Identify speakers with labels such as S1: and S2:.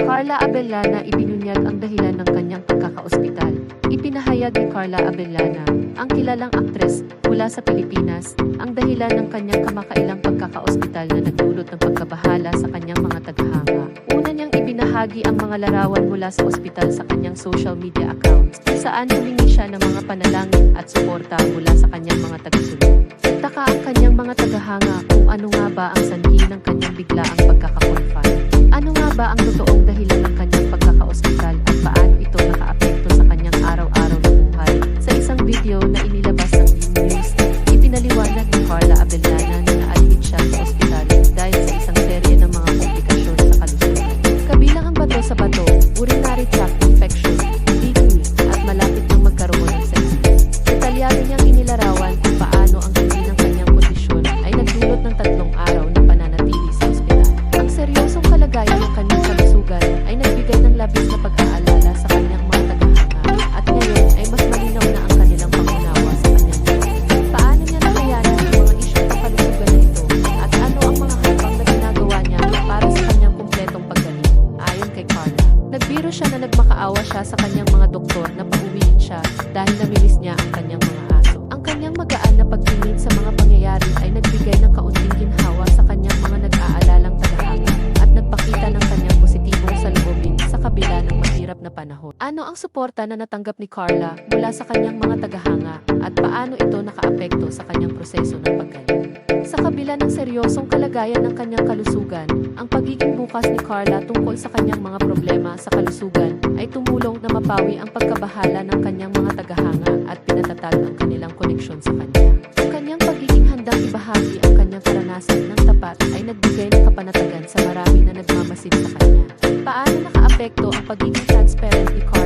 S1: Carla Abellana ibinunyag ang dahilan ng kanyang pagkakaospital. Ipinahayag ni Carla Abellana, ang kilalang aktres mula sa Pilipinas, ang dahilan ng kanyang kamakailang pagkakaospital na nagdulot ng pagkabahala sa kanyang mga tagahanga. Una niyang ibinahagi ang mga larawan mula sa ospital sa kanyang social media accounts, kung saan humingi siya ng mga panalangin at suporta mula sa kanyang mga tagasunod. Nagtaka ang kanyang mga tagahanga kung ano nga ba ang sanhi ng kanyang biglaang pagkakakonfine. Ano nga ba ang totoong ipinaliwanag ni Carla Abellana na na-admit siya sa ospital dahil sa isang serye ng mga komplikasyon sa kalusugan. Kabilang ang bato sa bato, urinary tract infection, DQ, at malapit nang magkaroon ng sepsis. Detalyado niyang inilarawan kung paano ang hindi ng kanyang kondisyon ay nagdulot ng tatlong araw na pananatili sa ospital. Ang seryosong kalagayan ng kanyang kalusugan ay nagbigay ng labis na pag-aalala siya na nagmakaawa siya sa kanyang mga doktor na pauwiin siya dahil namilis niya ang kanyang mga aso. Ang kanyang magaan na pagtingin sa mga pangyayari ay nagbigay ng kaunting ginhawa sa kanyang mga nag-aalalang tagahanga at nagpakita ng kanyang positibong salubobin sa kabila ng mahirap na panahon. Ano ang suporta na natanggap ni Carla mula sa kanyang mga tagahanga at paano ito nakaapekto sa kanyang proseso ng paggaling? Sa kabila ng seryosong kalagayan ng kanyang kalusugan, ang pagiging bukas ni Carla tungkol sa kanyang mga problema sa kalusugan ay tumulong na mapawi ang pagkabahala ng kanyang mga tagahanga at pinatatag ang kanilang koneksyon sa kanya. Ang kanyang pagiging handang ibahagi ang kanyang karanasan ng tapat ay nagbigay ng kapanatagan sa marami na nagmamasid sa kanya. Paano nakaapekto ang pagiging transparent ni Carla